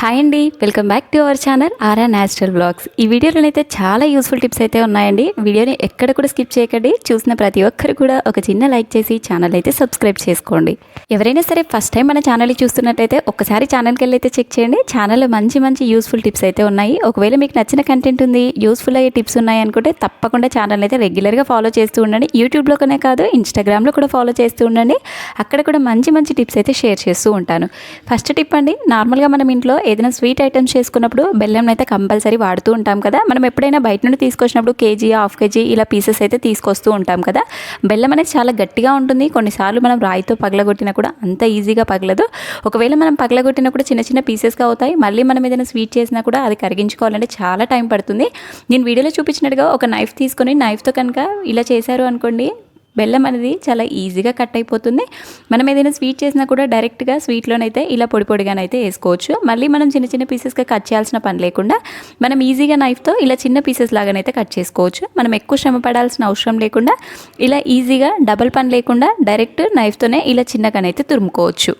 Hi అండి welcome back to our channel RR natural blogs. ఈ వీడియోలో అయితే చాలా యూస్ఫుల్ టిప్స్ అయితే ఉన్నాయండి. వీడియోని ఎక్కడ కూడా స్కిప్ చేయకండి. చూసిన ప్రతి ఒక్కరు కూడా ఒక చిన్న లైక్ చేసి ఛానల్ అయితే సబ్స్క్రైబ్ చేసుకోండి. ఎవరైనా సరే ఫస్ట్ టైం మన ఛానల్ చూస్తున్నట్టయితే ఒకసారి ఛానల్కి వెళ్ళి అయితే చెక్ చేయండి. ఛానల్లో మంచి మంచి యూస్ఫుల్ టిప్స్ అయితే ఉన్నాయి. ఒకవేళ మీకు నచ్చిన కంటెంట్ ఉంది యూస్ఫుల్ అయ్యే టిప్స్ ఉన్నాయి అనుకుంటే తప్పకుండా ఛానల్ అయితే రెగ్యులర్గా ఫాలో చేస్తూ ఉండండి. యూట్యూబ్లోనే కాదు ఇన్స్టాగ్రామ్లో కూడా ఫాలో చేస్తూ ఉండండి. అక్కడ కూడా మంచి మంచి టిప్స్ అయితే షేర్ చేస్తూ ఉంటాను. ఫస్ట్ టిప్ అండి నార్మల్గా మనం ఇంట్లో ఏదైనా స్వీట్ ఐటమ్స్ చేసుకున్నప్పుడు బెల్లం అయితే కంపల్సరీ వాడుతూ ఉంటాం కదా. మనం ఎప్పుడైనా బయట నుండి తీసుకొచ్చినప్పుడు కేజీ హాఫ్ కేజీ ఇలా పీసెస్ అయితే తీసుకొస్తూ ఉంటాం కదా. బెల్లం అనేది చాలా గట్టిగా ఉంటుంది. కొన్నిసార్లు మనం రాయితో పగలగొట్టినా కూడా అంత ఈజీగా పగలదు. ఒకవేళ మనం పగలగొట్టినా కూడా చిన్న చిన్న పీసెస్గా అవుతాయి. మళ్ళీ మనం ఏదైనా స్వీట్ చేసినా కూడా అది కరిగించుకోవాలంటే చాలా టైం పడుతుంది. నేను వీడియోలో చూపించినట్టుగా ఒక నైఫ్ తీసుకొని నైఫ్తో కనుక ఇలా చేశారు అనుకోండి బెల్లం అనేది చాలా ఈజీగా కట్ అయిపోతుంది. మనం ఏదైనా స్వీట్ చేసినా కూడా డైరెక్ట్గా స్వీట్లోనైతే ఇలా పొడి పొడిగానైతే వేసుకోవచ్చు. మళ్ళీ మనం చిన్న చిన్న పీసెస్గా కట్ చేయాల్సిన పని లేకుండా మనం ఈజీగా నైఫ్తో ఇలా చిన్న పీసెస్ లాగానైతే కట్ చేసుకోవచ్చు. మనం ఎక్కువ శ్రమ పడాల్సిన అవసరం లేకుండా ఇలా ఈజీగా డబల్ పని లేకుండా డైరెక్ట్ నైఫ్తోనే ఇలా చిన్నగానైతే తురుముకోవచ్చు.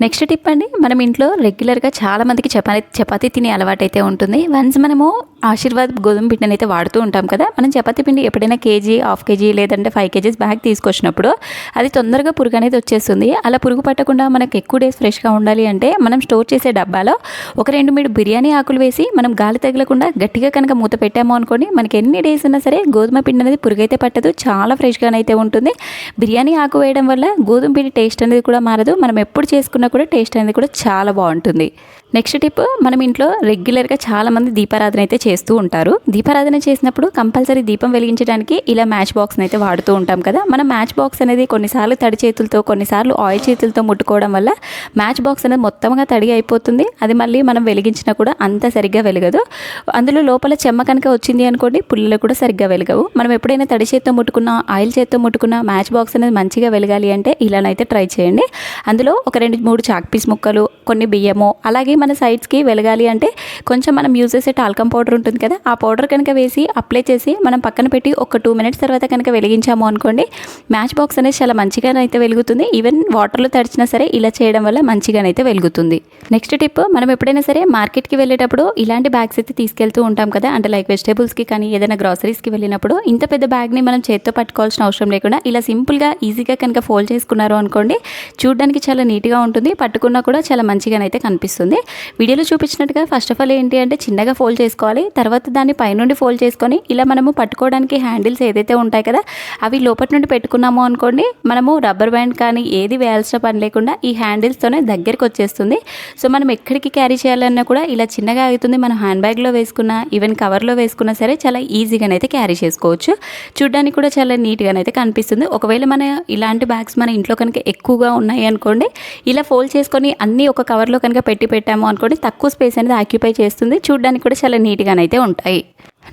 నెక్స్ట్ టిప్ అండి మనం ఇంట్లో రెగ్యులర్గా చాలామందికి చపాతి చపాతీ తినే అలవాటు అయితే ఉంటుంది. వన్స్ మనము ఆశీర్వాద్ గోధుమ పిండిని అయితే వాడుతూ ఉంటాం కదా. మనం చపాతీ పిండి ఎప్పుడైనా కేజీ హాఫ్ కేజీ లేదంటే ఫైవ్ కేజీస్ బ్యాగ్ తీసుకొచ్చినప్పుడు అది తొందరగా పురుగు అనేది వచ్చేస్తుంది. అలా పురుగు పట్టకుండా మనకు ఎక్కువ డేస్ ఫ్రెష్గా ఉండాలి అంటే మనం స్టోర్ చేసే డబ్బాలో ఒక రెండు మూడు బిర్యానీ ఆకులు వేసి మనం గాలి తగలకుండా గట్టిగా కనుక మూత పెట్టాము అనుకోండి మనకి ఎన్ని డేస్ ఉన్నా సరే గోధుమ పిండి అనేది పురుగైతే పట్టదు. చాలా ఫ్రెష్గానైతే ఉంటుంది. బిర్యానీ ఆకు వేయడం వల్ల గోధుమ పిండి టేస్ట్ అనేది కూడా మారదు. మనం ఎప్పుడు చేసుకున్నా కూడా టేస్ట్ అనేది కూడా చాలా బాగుంటుంది. నెక్స్ట్ టిప్ మనం ఇంట్లో రెగ్యులర్గా చాలామంది దీపారాధన అయితే చేస్తూ ఉంటారు. దీపారాధన చేసినప్పుడు కంపల్సరీ దీపం వెలిగించడానికి ఇలా మ్యాచ్ బాక్స్ని అయితే వాడుతూ ఉంటాం కదా. మనం మ్యాచ్ బాక్స్ అనేది కొన్నిసార్లు తడి చేతులతో కొన్నిసార్లు ఆయిల్ చేతులతో ముట్టుకోవడం వల్ల మ్యాచ్ బాక్స్ అనేది మొత్తంగా తడి అయిపోతుంది. అది మళ్ళీ మనం వెలిగించినా కూడా అంత సరిగ్గా వెలగదు. అందులో లోపల చెమ్మ కనుక వచ్చింది అనుకోండి పుల్లలు కూడా సరిగ్గా వెలగవు. మనం ఎప్పుడైనా తడి చేత్తో ముట్టుకున్నా ఆయిల్ చేత్తో ముట్టుకున్న మ్యాచ్ బాక్స్ అనేది మంచిగా వెలగాలి అంటే ఇలానైతే ట్రై చేయండి. అందులో ఒక రెండు మూడు చాక్ పీస్ ముక్కలు కొన్ని బియ్యము అలాగే మన సైడ్స్కి వెలగాలి అంటే కొంచెం మనం యూజ్ చేసే టాల్కమ్ పౌడర్ ఉంటుంది కదా ఆ పౌడర్ కనుక వేసి అప్లై చేసి మనం పక్కన పెట్టి ఒక టూ మినిట్స్ తర్వాత కనుక వెలిగించాము అనుకోండి మ్యాచ్ బాక్స్ అనేది చాలా మంచిగానైతే వెలుగుతుంది. ఈవెన్ వాటర్లో తడిచినా సరే ఇలా చేయడం వల్ల మంచిగానైతే వెలుగుతుంది. నెక్స్ట్ టిప్ మనం ఎప్పుడైనా సరే మార్కెట్కి వెళ్ళేటప్పుడు ఇలాంటి బ్యాగ్స్ అయితే తీసుకెళ్తూ ఉంటాం కదా అంటే లైక్ వెజిటేబుల్స్కి కానీ ఏదైనా గ్రాసరీస్కి వెళ్ళినప్పుడు ఇంత పెద్ద బ్యాగ్ని మనం చేత్తో పట్టుకోవాల్సిన అవసరం లేకుండా ఇలా సింపుల్గా ఈజీగా కనుక ఫోల్డ్ చేసుకున్నారు అనుకోండి చూడడానికి చాలా నీట్గా ఉంటుంది పట్టుకున్నా కూడా చాలా మంచిగానైతే కనిపిస్తుంది. వీడియోలో చూపించినట్టుగా ఫస్ట్ ఆఫ్ ఆల్ ఏంటి అంటే చిన్నగా ఫోల్డ్ చేసుకోవాలి. తర్వాత దాన్ని పైనుండి ఫోల్డ్ చేసుకొని ఇలా మనము పట్టుకోవడానికి హ్యాండిల్స్ ఏదైతే ఉంటాయి కదా అవి లోపటి నుండి పెట్టుకున్నాము అనుకోండి మనము రబ్బర్ బ్యాండ్ కానీ ఏది వేయాల్సిన పని లేకుండా ఈ హ్యాండిల్స్తోనే దగ్గరికి వచ్చేస్తుంది. సో మనం ఎక్కడికి క్యారీ చేయాలన్నా కూడా ఇలా చిన్నగా అవుతుంది. మనం హ్యాండ్ బ్యాగ్లో వేసుకున్నా ఈవెన్ కవర్లో వేసుకున్నా సరే చాలా ఈజీగానైతే క్యారీ చేసుకోవచ్చు. చూడడానికి కూడా చాలా నీట్గానైతే కనిపిస్తుంది. ఒకవేళ మన ఇలాంటి బ్యాగ్స్ మన ఇంట్లో కనుక ఎక్కువగా ఉన్నాయి అనుకోండి ఇలా ఫోల్డ్ చేసుకొని అన్నీ ఒక కవర్లో కనుక పెట్టి పెట్టాము అనుకోండి తక్కువ స్పేస్ అనేది ఆక్యుపై చేస్తుంది. చూడడానికి కూడా చాలా నీట్గానైతే ఉంటాయి.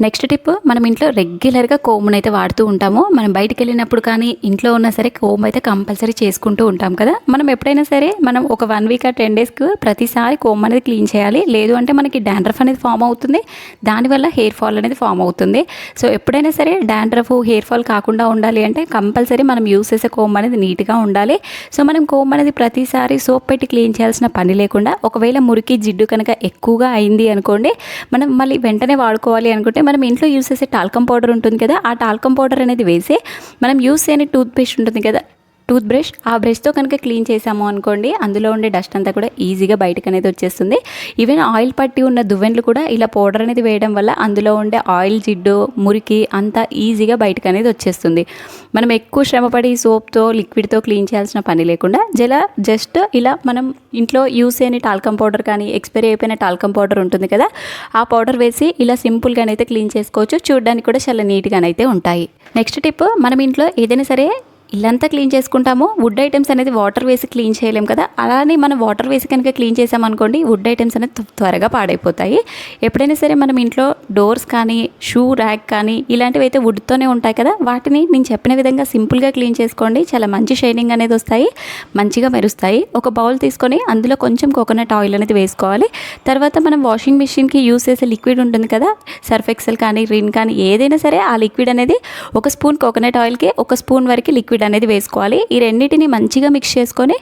నెక్స్ట్ టిప్ మనం ఇంట్లో రెగ్యులర్గా కోమ్ని అయితే వాడుతూ ఉంటాము. మనం బయటికి వెళ్ళినప్పుడు కానీ ఇంట్లో ఉన్నా సరే కోమ్ అయితే కంపల్సరీ చేసుకుంటూ ఉంటాం కదా. మనం ఎప్పుడైనా సరే మనం ఒక వన్ వీక్ ఆ టెన్ డేస్కి ప్రతిసారి కోమ్ అనేది క్లీన్ చేయాలి. లేదు అంటే మనకి డాండ్రఫ్ అనేది ఫామ్ అవుతుంది. దానివల్ల హెయిర్ ఫాల్ అనేది ఫామ్ అవుతుంది. సో ఎప్పుడైనా సరే డాండ్రఫ్ హెయిర్ ఫాల్ కాకుండా ఉండాలి అంటే కంపల్సరీ మనం యూస్ చేసే కోమ్ అనేది నీట్గా ఉండాలి. సో మనం కోమ్ అనేది ప్రతిసారి సోప్ పెట్టి క్లీన్ చేయాల్సిన పని లేకుండా ఒకవేళ మురికి జిడ్డు కనుక ఎక్కువగా అయింది అనుకోండి మనం మళ్ళీ వెంటనే వాడుకోవాలి అనుకుంటే మనం ఇంట్లో యూస్ చేసే టాల్కమ్ పౌడర్ ఉంటుంది కదా ఆ టాల్కమ్ పౌడర్ అనేది వేసి మనం యూస్ చేయని టూత్ పేస్ట్ ఉంటుంది కదా టూత్ బ్రష్ ఆ బ్రష్తో కనుక క్లీన్ చేసాము అనుకోండి అందులో ఉండే డస్ట్ అంతా కూడా ఈజీగా బయటకు అనేది వచ్చేస్తుంది. ఈవెన్ ఆయిల్ పట్టి ఉన్న దువ్వెన్లు కూడా ఇలా పౌడర్ అనేది వేయడం వల్ల అందులో ఉండే ఆయిల్ జిడ్డు మురికి అంతా ఈజీగా బయటకు అనేది వచ్చేస్తుంది. మనం ఎక్కువ శ్రమపడి సోప్తో లిక్విడ్తో క్లీన్ చేయాల్సిన పని లేకుండా జల జస్ట్ ఇలా మనం ఇంట్లో యూస్ చేయని టాల్కమ్ పౌడర్ కానీ ఎక్స్పైరీ అయిపోయిన టాల్కమ్ పౌడర్ ఉంటుంది కదా ఆ పౌడర్ వేసి ఇలా సింపుల్గానైతే క్లీన్ చేసుకోవచ్చు. చూడడానికి కూడా చాలా నీట్గానైతే ఉంటాయి. నెక్స్ట్ టిప్ మనం ఇంట్లో ఏదైనా సరే ఇల్లంతా క్లీన్ చేసుకుంటాము. వుడ్ ఐటమ్స్ అనేది వాటర్ వేసి క్లీన్ చేయలేం కదా. అలానే మనం వాటర్ వేసి కనుక క్లీన్ చేసామనుకోండి వుడ్ ఐటమ్స్ అనేది త్వరగా పాడైపోతాయి. ఎప్పుడైనా సరే మనం ఇంట్లో డోర్స్ కానీ షూ ర్యాక్ కానీ ఇలాంటివి అయితే వుడ్తోనే ఉంటాయి కదా. వాటిని నేను చెప్పిన విధంగా సింపుల్గా క్లీన్ చేసుకోండి. చాలా మంచి షైనింగ్ అనేది వస్తాయి. మంచిగా మెరుస్తాయి. ఒక బౌల్ తీసుకొని అందులో కొంచెం కోకోనట్ ఆయిల్ అనేది వేసుకోవాలి. తర్వాత మనం వాషింగ్ మిషన్కి యూస్ చేసే లిక్విడ్ ఉంటుంది కదా. సర్ఫ్ ఎక్సెల్ కానీ రిన్ కానీ ఏదైనా సరే ఆ లిక్విడ్ అనేది ఒక స్పూన్ కోకోనట్ ఆయిల్కి ఒక స్పూన్ వరకు లిక్విడ్ లిక్విడ్ అనేది వేసుకోవాలి. ఈ రెండింటిని మంచిగా మిక్స్ చేసుకొని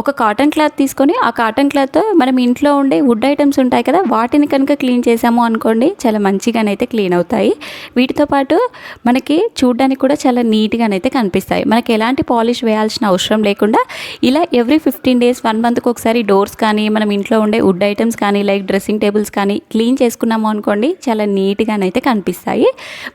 ఒక కాటన్ క్లాత్ తీసుకొని ఆ కాటన్ క్లాత్తో మనం ఇంట్లో ఉండే వుడ్ ఐటమ్స్ ఉంటాయి కదా వాటిని కనుక క్లీన్ చేసాము అనుకోండి చాలా మంచిగానైతే క్లీన్ అవుతాయి. వీటితో పాటు మనకి చూడడానికి కూడా చాలా నీట్గానైతే కనిపిస్తాయి. మనకి ఎలాంటి పాలిష్ వేయాల్సిన అవసరం లేకుండా ఇలా ఎవ్రీ ఫిఫ్టీన్ డేస్ వన్ మంత్కి ఒకసారి డోర్స్ కానీ మనం ఇంట్లో ఉండే వుడ్ ఐటమ్స్ కానీ లైక్ డ్రెస్సింగ్ టేబుల్స్ కానీ క్లీన్ చేసుకున్నాము అనుకోండి చాలా నీట్గానైతే కనిపిస్తాయి.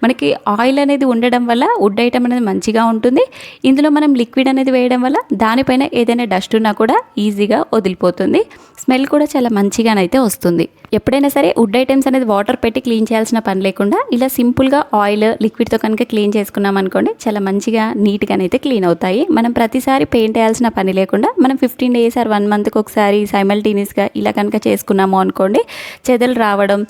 మనకి ఆయిల్ అనేది ఉండడం వల్ల వుడ్ ఐటమ్ అనేది మంచిగా ఉంటుంది. ఇందులో మనం లిక్విడ్ అనేది వేయడం వల్ల దానిపైన ఏదైనా డస్ట్ ఉన్నా కూడా ఈజీగా వదిలిపోతుంది. స్మెల్ కూడా చాలా మంచిగానైతే వస్తుంది. ఎప్పుడైనా సరే వుడ్ ఐటమ్స్ అనేది వాటర్ పెట్టి క్లీన్ చేయాల్సిన పని లేకుండా ఇలా సింపుల్గా ఆయిల్ లిక్విడ్తో కనుక క్లీన్ చేసుకున్నాం అనుకోండి చాలా మంచిగా నీట్గానైతే క్లీన్ అవుతాయి. మనం ప్రతిసారి పెయింట్ వేయాల్సిన పని లేకుండా మనం ఫిఫ్టీన్ డేస్ ఆర్ వన్ మంత్కి ఒకసారి సైమల్టీనియస్గా ఇలా కనుక చేసుకున్నాము అనుకోండి చెదలు రావడం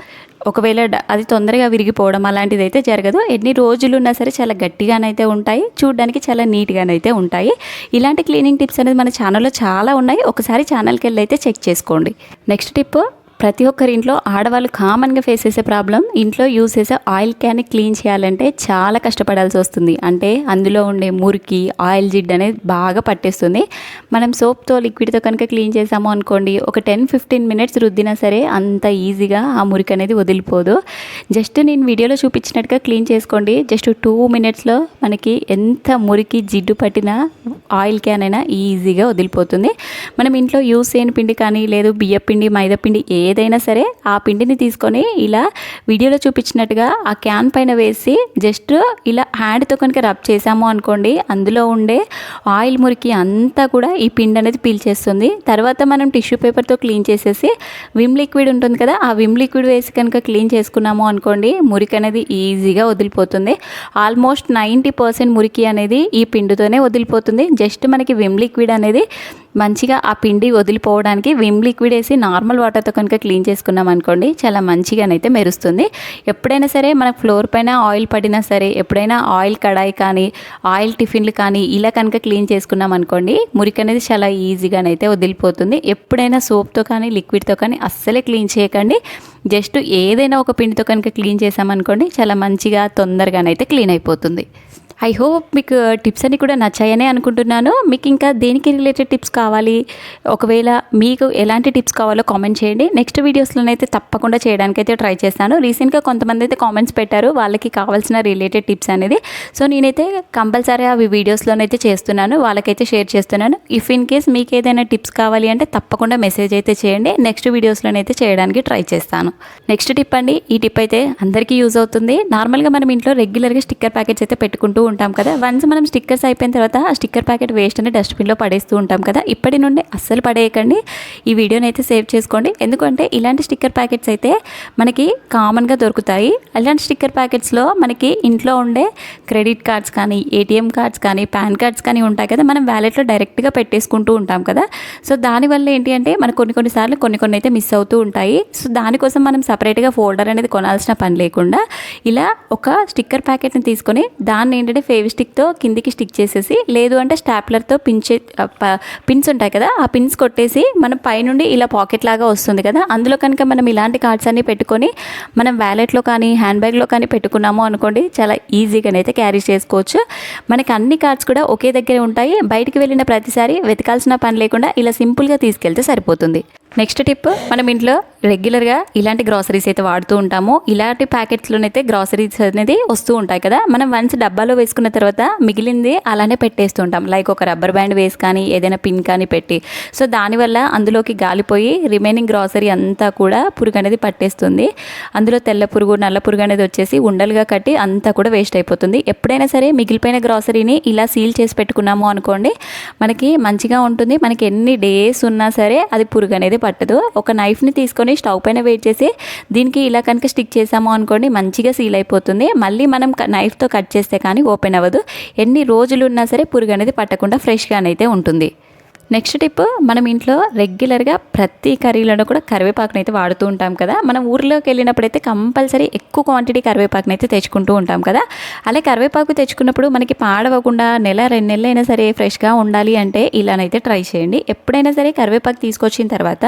ఒకవేళ అది తొందరగా విరిగిపోవడం అలాంటిది అయితే జరగదు. ఎన్ని రోజులు ఉన్నా సరే చాలా గట్టిగానైతే ఉంటాయి. చూడడానికి చాలా నీట్గానైతే ఉంటాయి. ఇలాంటి క్లీనింగ్ టిప్స్ అనేది మన ఛానల్లో చాలా ఉన్నాయి. ఒకసారి ఛానల్కి వెళ్ళి అయితే చెక్ చేసుకోండి. నెక్స్ట్ టిప్ ప్రతి ఒక్కరి ఇంట్లో ఆడవాళ్ళు కామన్గా ఫేస్ చేసే ప్రాబ్లం ఇంట్లో యూస్ చేసే ఆయిల్ క్యాన్ని క్లీన్ చేయాలంటే చాలా కష్టపడాల్సి వస్తుంది. అంటే అందులో ఉండే మురికి ఆయిల్ జిడ్ అనేది బాగా పట్టేస్తుంది. మనం సోప్తో లిక్విడ్తో కనుక క్లీన్ చేసాము అనుకోండి ఒక టెన్ ఫిఫ్టీన్ మినిట్స్ రుద్దినా సరే అంత ఈజీగా ఆ మురికి అనేది వదిలిపోదు. జస్ట్ నేను వీడియోలో చూపించినట్టుగా క్లీన్ చేసుకోండి. జస్ట్ టూ మినిట్స్లో మనకి ఎంత మురికి జిడ్డు పట్టిన ఆయిల్ క్యాన్ అయినా ఈజీగా వదిలిపోతుంది. మనం ఇంట్లో యూస్ చేయని పిండి కానీ లేదు బియ్య పిండి మైదా పిండి ఏ ఏదైనా సరే ఆ పిండిని తీసుకొని ఇలా వీడియోలో చూపించినట్టుగా ఆ క్యాన్ పైన వేసి జస్ట్ ఇలా హ్యాండ్తో కనుక రబ్ చేసాము అనుకోండి అందులో ఉండే ఆయిల్ మురికి అంతా కూడా ఈ పిండి అనేది పీల్చేస్తుంది. తర్వాత మనం టిష్యూ పేపర్తో క్లీన్ చేసేసి విమ్ లిక్విడ్ ఉంటుంది కదా ఆ విమ్ లిక్విడ్ వేసి కనుక క్లీన్ చేసుకున్నాము అనుకోండి మురికి అనేది ఈజీగా వదిలిపోతుంది. ఆల్మోస్ట్ నైంటీ పర్సెంట్ మురికి అనేది ఈ పిండితోనే వదిలిపోతుంది. జస్ట్ మనకి విమ్ లిక్విడ్ అనేది మంచిగా ఆ పిండి వదిలిపోవడానికి విమ్ లిక్విడ్ వేసి నార్మల్ వాటర్తో కనుక క్లీన్ చేసుకున్నాం అనుకోండి చాలా మంచిగానైతే మెరుస్తుంది. ఎప్పుడైనా సరే మన ఫ్లోర్ పైన ఆయిల్ పడినా సరే ఎప్పుడైనా ఆయిల్ కడాయి కానీ ఆయిల్ టిఫిన్లు కానీ ఇలా కనుక క్లీన్ చేసుకున్నాం అనుకోండి మురికి అనేది చాలా ఈజీగానైతే వదిలిపోతుంది. ఎప్పుడైనా సోప్తో కానీ లిక్విడ్తో కానీ అస్సలే క్లీన్ చేయకండి. జస్ట్ ఏదైనా ఒక పిండితో కనుక క్లీన్ చేసామనుకోండి చాలా మంచిగా తొందరగానైతే క్లీన్ అయిపోతుంది. ఐ హోప్ మీకు టిప్స్ అన్ని కూడా నచ్చాయనే అనుకుంటున్నాను. మీకు ఇంకా దేనికి రిలేటెడ్ టిప్స్ కావాలి? ఒకవేళ మీకు ఎలాంటి టిప్స్ కావాలో కామెంట్ చేయండి. నెక్స్ట్ వీడియోస్లోనైతే తప్పకుండా చేయడానికైతే ట్రై చేస్తాను. రీసెంట్గా కొంతమంది అయితే కామెంట్స్ పెట్టారు. వాళ్ళకి కావాల్సిన రిలేటెడ్ టిప్స్ అనేది. సో నేనైతే కంపల్సరీ అవి వీడియోస్లోనైతే చేస్తున్నాను. వాళ్ళకైతే షేర్ చేస్తున్నాను. ఇఫ్ ఇన్ కేస్ మీకు ఏదైనా టిప్స్ కావాలి అంటే తప్పకుండా మెసేజ్ అయితే చేయండి. నెక్స్ట్ వీడియోస్లోనైతే చేయడానికి ట్రై చేస్తాను. నెక్స్ట్ టిప్ అండి. ఈ టిప్ అయితే అందరికీ యూజ్ అవుతుంది. నార్మల్గా మనం ఇంట్లో రెగ్యులర్గా స్టిక్కర్ ప్యాకెట్స్ అయితే పెట్టుకుంటూ ఉంటాం కదా. వన్స్ మనం స్టిక్కర్స్ అయిపోయిన తర్వాత ఆ స్టిక్కర్ ప్యాకెట్ వేస్ట్ అని డస్ట్బిన్లో పడేస్తూ ఉంటాం కదా. ఇప్పటి నుండి అస్సలు పడేయకండి. ఈ వీడియోని అయితే సేవ్ చేసుకోండి. ఎందుకంటే ఇలాంటి స్టిక్కర్ ప్యాకెట్స్ అయితే మనకి కామన్గా దొరుకుతాయి. అలాంటి స్టిక్కర్ ప్యాకెట్స్లో మనకి ఇంట్లో ఉండే క్రెడిట్ కార్డ్స్ కానీ ఏటీఎం కార్డ్స్ కానీ పాన్ కార్డ్స్ కానీ ఉంటాయి కదా. మనం వ్యాలెట్లో డైరెక్ట్గా పెట్టేసుకుంటూ ఉంటాం కదా. సో దానివల్ల ఏంటి అంటే మనకు కొన్ని కొన్నిసార్లు కొన్ని కొన్ని అయితే మిస్ అవుతూ ఉంటాయి. సో దానికోసం మనం సపరేట్గా ఫోల్డర్ అనేది కొనాల్సిన పని లేకుండా ఇలా ఒక స్టిక్కర్ ప్యాకెట్ని తీసుకొని దాన్ని ఏంటంటే ఫేవిస్టిక్తో కిందికి స్టిక్ చేసేసి లేదు అంటే స్టాప్లర్తో పించే పిన్స్ ఉంటాయి కదా ఆ పిన్స్ కొట్టేసి మనం పైనుండి ఇలా పాకెట్ లాగా వస్తుంది కదా అందులో కనుక మనం ఇలాంటి కార్డ్స్ అన్ని పెట్టుకొని మనం వ్యాలెట్లో కానీ హ్యాండ్ బ్యాగ్లో కానీ పెట్టుకున్నాము అనుకోండి చాలా ఈజీగానైతే క్యారీ చేసుకోవచ్చు. మనకి అన్ని కార్డ్స్ కూడా ఒకే దగ్గరే ఉంటాయి బయటికి వెళ్ళిన ప్రతిసారి వెతకాల్సిన పని లేకుండా ఇలా సింపుల్గా తీసుకెళ్తే సరిపోతుంది. నెక్స్ట్ టిప్ మనం ఇంట్లో రెగ్యులర్గా ఇలాంటి గ్రాసరీస్ అయితే వాడుతూ ఉంటాము. ఇలాంటి ప్యాకెట్స్లోనైతే గ్రాసరీస్ అనేది వస్తూ ఉంటాయి కదా. మనం వన్స్ డబ్బాలో వేసుకున్న తర్వాత మిగిలింది అలానే పెట్టేస్తూ ఉంటాం. లైక్ ఒక రబ్బర్ బ్యాండ్ వేసి కానీ ఏదైనా పిన్ కానీ పెట్టి. సో దానివల్ల అందులోకి గాలిపోయి రిమైనింగ్ గ్రాసరీ అంతా కూడా పురుగు అనేది పట్టేస్తుంది. అందులో తెల్ల పురుగు నల్ల పురుగు అనేది వచ్చేసి ఉండలుగా కట్టి అంతా కూడా వేస్ట్ అయిపోతుంది. ఎప్పుడైనా సరే మిగిలిపోయిన గ్రాసరీని ఇలా సీల్ చేసి పెట్టుకున్నాము అనుకోండి మనకి మంచిగా ఉంటుంది. మనకి ఎన్ని డేస్ ఉన్నా సరే అది పురుగు అనేది పట్టదు. ఒక నైఫ్ని తీసుకొని స్టవ్ పైన వెయిట్ చేసి దీనికి ఇలా కనుక స్టిక్ చేసాము అనుకోండి మంచిగా సీల్ అయిపోతుంది. మళ్ళీ మనం నైఫ్తో కట్ చేస్తే కానీ ఓపెన్ అవ్వదు. ఎన్ని రోజులు ఉన్నా సరే పురుగు అనేది పట్టకుండా ఫ్రెష్గానైతే ఉంటుంది. నెక్స్ట్ టిప్ మనం ఇంట్లో రెగ్యులర్గా ప్రతి కర్రీలోనూ కూడా కరివేపాకును అయితే వాడుతూ ఉంటాం కదా. మనం ఊర్లోకి వెళ్ళినప్పుడు అయితే కంపల్సరీ ఎక్కువ క్వాంటిటీ కరివేపాకుని అయితే తెచ్చుకుంటూ ఉంటాం కదా. అలా కరివేపాకు తెచ్చుకున్నప్పుడు మనకి పాడవకుండా నెల రెండు నెలలైనా సరే ఫ్రెష్గా ఉండాలి అంటే ఇలానైతే ట్రై చేయండి. ఎప్పుడైనా సరే కరివేపాకు తీసుకొచ్చిన తర్వాత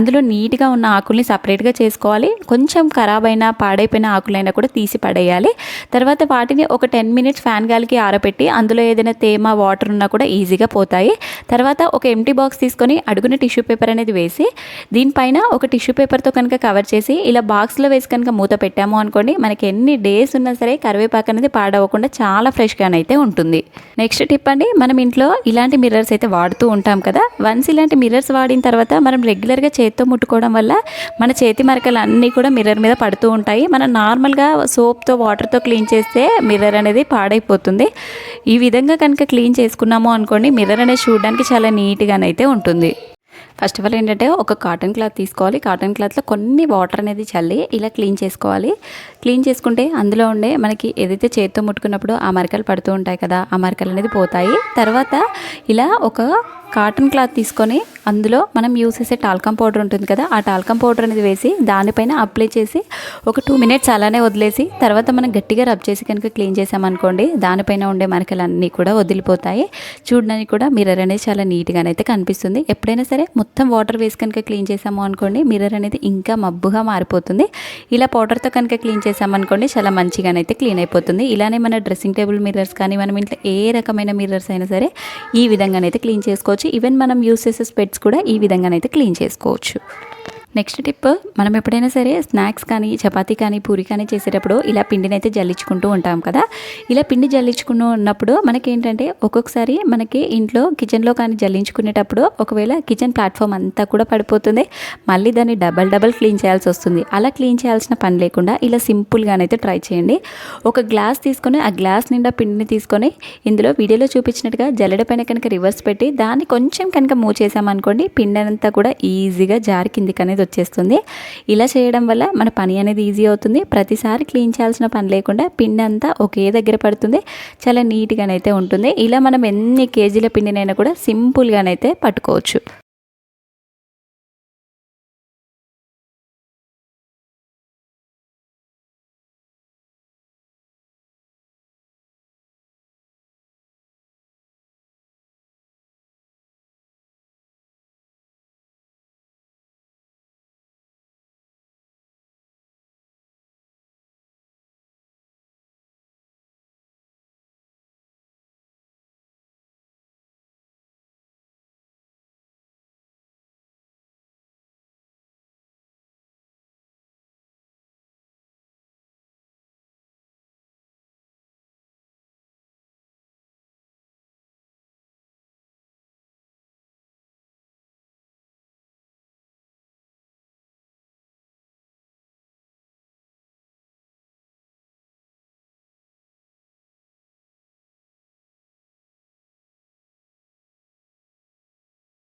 అందులో నీట్గా ఉన్న ఆకుల్ని సపరేట్గా చేసుకోవాలి. కొంచెం ఖరాబ్ అయిన పాడైపోయిన ఆకులైనా కూడా తీసి పడేయాలి. తర్వాత వాటిని ఒక టెన్ మినిట్స్ ఫ్యాన్ గాలికి ఆరబెట్టి అందులో ఏదైనా తేమ వాటర్ ఉన్నా కూడా ఈజీగా పోతాయి. తర్వాత ఒక ఎంటీ బాక్స్ తీసుకొని అడుగున టిష్యూ పేపర్ అనేది వేసి దీనిపైన ఒక టిష్యూ పేపర్తో కనుక కవర్ చేసి ఇలా బాక్స్లో వేసి కనుక మూత పెట్టాము అనుకోండి మనకి ఎన్ని డేస్ ఉన్నా సరే కరివేపాకు అనేది పాడవకుండా చాలా ఫ్రెష్గానైతే ఉంటుంది. నెక్స్ట్ టిప్ అండి మనం ఇంట్లో ఇలాంటి మిర్రర్స్ అయితే వాడుతూ ఉంటాం కదా. వన్స్ ఇలాంటి మిర్రర్స్ వాడిన తర్వాత మనం రెగ్యులర్గా చేత్తో ముట్టుకోవడం వల్ల మన చేతి మరకలు అన్నీ కూడా మిర్రర్ మీద పడుతూ ఉంటాయి. మనం నార్మల్గా సోప్తో వాటర్తో క్లీన్ చేస్తే మిర్రర్ అనేది పాడైపోతుంది. ఈ విధంగా కనుక క్లీన్ చేసుకున్నాము అనుకోండి మిర్రర్ అనేది చూడడానికి చాలా నీట్ నీట్గానైతే ఉంటుంది. ఫస్ట్ ఆఫ్ ఆల్ ఏంటంటే ఒక కాటన్ క్లాత్ తీసుకోవాలి. కాటన్ క్లాత్లో కొన్ని వాటర్ అనేది చల్లి ఇలా క్లీన్ చేసుకోవాలి. క్లీన్ చేసుకుంటే అందులో ఉండే మనకి ఏదైతే చేతితో ముట్టుకున్నప్పుడు ఆ మరకలు పడుతూ ఉంటాయి కదా ఆ మరకలు అనేది పోతాయి. తర్వాత ఇలా ఒక కాటన్ క్లాత్ తీసుకొని అందులో మనం యూస్ చేసే టాల్కమ్ పౌడర్ ఉంటుంది కదా ఆ టాల్కమ్ పౌడర్ అనేది వేసి దానిపైన అప్లై చేసి ఒక టూ మినిట్స్ అలానే వదిలేసి తర్వాత మనం గట్టిగా రబ్ చేసి కనుక క్లీన్ చేసామనుకోండి దానిపైన ఉండే మరకలన్నీ కూడా వదిలిపోతాయి. చూడడానికి కూడా మిర్రర్ అనేది చాలా నీట్గానైతే కనిపిస్తుంది. ఎప్పుడైనా సరే మొత్తం వాటర్ వేసి కనుక క్లీన్ చేసాము అనుకోండి మిర్రర్ అనేది ఇంకా మబ్బుగా మారిపోతుంది. ఇలా పౌడర్తో కనుక క్లీన్ చేసామనుకోండి చాలా మంచిగానైతే క్లీన్ అయిపోతుంది. ఇలానే మన డ్రెస్సింగ్ టేబుల్ మిర్రర్స్ కానీ మనం ఇంట్లో ఏ రకమైన మిర్రర్స్ అయినా సరే ఈ విధంగానైతే క్లీన్ చేసుకోవచ్చు. ఈవెన్ మనం యూస్ చేసే స్పెట్స్ కూడా ఈ విధంగానైతే క్లీన్ చేసుకోవచ్చు. నెక్స్ట్ టిప్ మనం ఎప్పుడైనా సరే స్నాక్స్ కానీ చపాతీ కానీ పూరి కానీ చేసేటప్పుడు ఇలా పిండిని అయితే జల్లించుకుంటూ ఉంటాం కదా. ఇలా పిండి జల్లించుకుంటూ ఉన్నప్పుడు మనకి ఏంటంటే ఒక్కొక్కసారి మనకి ఇంట్లో కిచెన్లో కానీ జల్లించుకునేటప్పుడు ఒకవేళ కిచెన్ ప్లాట్ఫామ్ అంతా కూడా పడిపోతుంది మళ్ళీ దాన్ని డబల్ డబల్ క్లీన్ చేయాల్సి వస్తుంది. అలా క్లీన్ చేయాల్సిన పని లేకుండా ఇలా సింపుల్గానైతే ట్రై చేయండి. ఒక గ్లాస్ తీసుకొని ఆ గ్లాస్ నిండా పిండిని తీసుకొని ఇందులో వీడియోలో చూపించినట్టుగా జల్లెడ పైన కనుక రివర్స్ పెట్టి దాన్ని కొంచెం కనుక మూవ్ చేసామనుకోండి పిండి అంతా కూడా ఈజీగా జారి కిందికి అనేది వచ్చేస్తుంది. ఇలా చేయడం వల్ల మన పని అనేది ఈజీ అవుతుంది. ప్రతిసారి క్లీన్ చేయాల్సిన పని లేకుండా పిండి అంతా ఒకే దగ్గర పడుతుంది. చాలా నీట్గానైతే ఉంటుంది. ఇలా మనం ఎన్ని కేజీల పిండినైనా కూడా సింపుల్గానైతే పట్టుకోవచ్చు.